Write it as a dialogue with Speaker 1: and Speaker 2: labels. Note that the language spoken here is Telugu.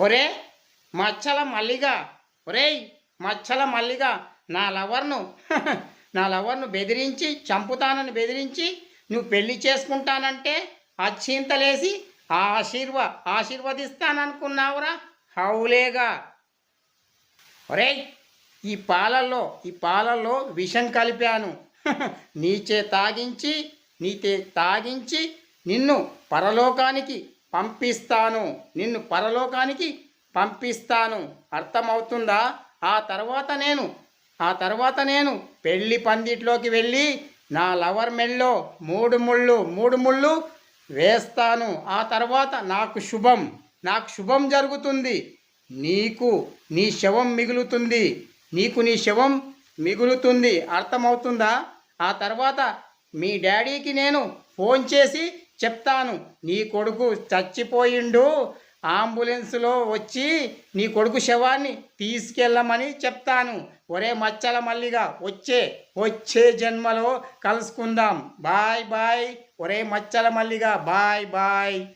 Speaker 1: ఒరే మచ్చల మల్లిగా ఒరేయ్ మచ్చల మల్లిగా నా లవర్ను నా లవర్ను బెదిరించి చంపుతానని బెదిరించి నువ్వు పెళ్ళి చేసుకుంటానంటే అచ్చింతలేసి ఆశీర్వ ఆశీర్వదిస్తాననుకున్నావురా హౌలేగా. ఒరేయ్ ఈ పాలల్లో ఈ పాలల్లో విషం కలిపాను. నీచే తాగించి నీతే తాగించి నిన్ను పరలోకానికి పంపిస్తాను. నిన్ను పరలోకానికి పంపిస్తాను. అర్థమవుతుందా? ఆ తర్వాత నేను ఆ తర్వాత నేను పెళ్ళి పందిట్లోకి వెళ్ళి నా లవర్ మెల్లో మూడు ముళ్ళు మూడు ముళ్ళు వేస్తాను. ఆ తర్వాత నాకు శుభం నాకు శుభం జరుగుతుంది. నీకు నీ శవం మిగులుతుంది. నీకు నీ శవం మిగులుతుంది. అర్థమవుతుందా? ఆ తర్వాత మీ డాడీకి నేను ఫోన్ చేసి చెప్తాను. నీ కొడుకు చచ్చిపోయిండు అంబులెన్స్లో వచ్చి నీ కొడుకు శవాన్ని తీసుకెళ్ళమని చెప్తాను. ఒరే మచ్చల మల్లిగా వచ్చే వచ్చే జన్మలో కలుసుకుందాం. Bye bye. ఒరే మచ్చల మల్లిగా బాయ్ బాయ్.